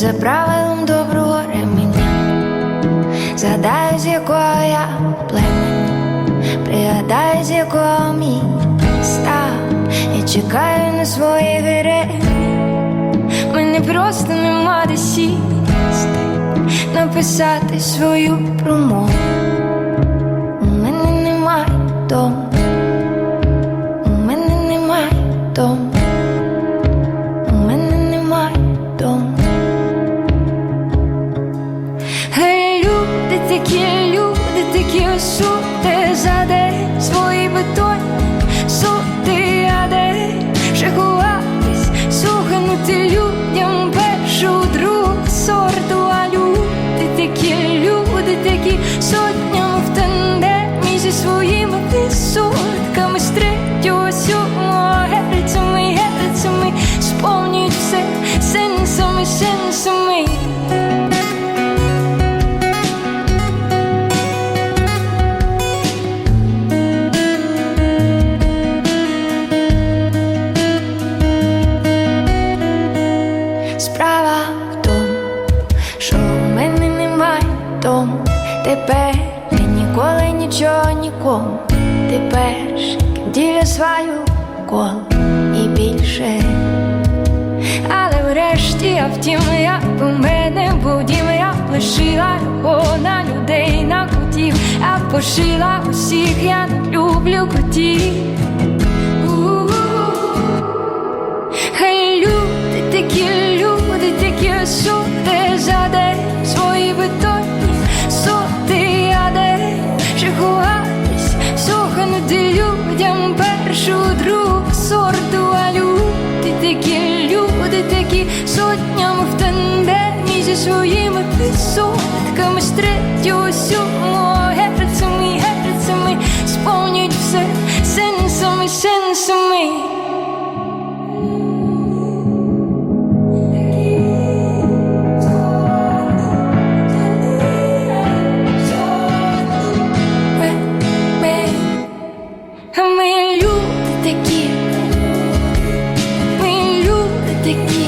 за правилом доброго реміння, згадай, з якого я племені, пригадай, з якого міста, я чекаю на свої гири. Мені просто нема де сісти, написати свою промову. У мене немає дому, у мене немає дому. Тепер я ніколи нічого нікому. Тепер діля свою коло і більше. Але врешті я втім, я у мене був дім, я лишила його на людей, на котів, а пошила усіх, я не люблю котів. Хай люди такі, люди такі сути такі, люди такі сотнями в тандемі зі своїми відсотками з третього сьомого герцями, герцями сповнюють все сенсами, сенсами. Ми, люди такі, люди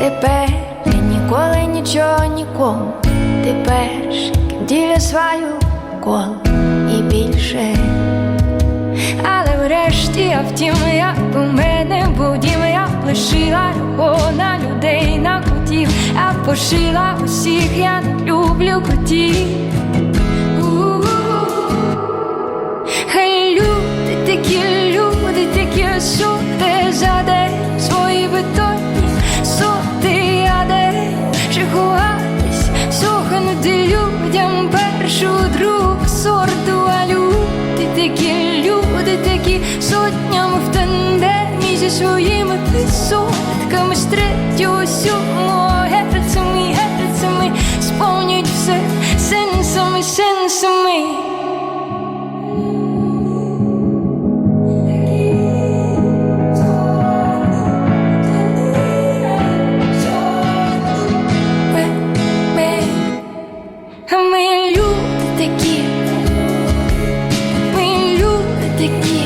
Тепер ніколи нічого нікому. Тепер діля свою коло і більше. Але врешті я втім, я у мене був дім, я лишила його на людей, на котів, а пошила усіх, я не люблю котів. Хай люди такі, люди люди такі сотнями в тандемі зі своїми пісотками з третього сьомого герцями, герцями сповнюють все сенсами, сенсами. Ми люди такі. te.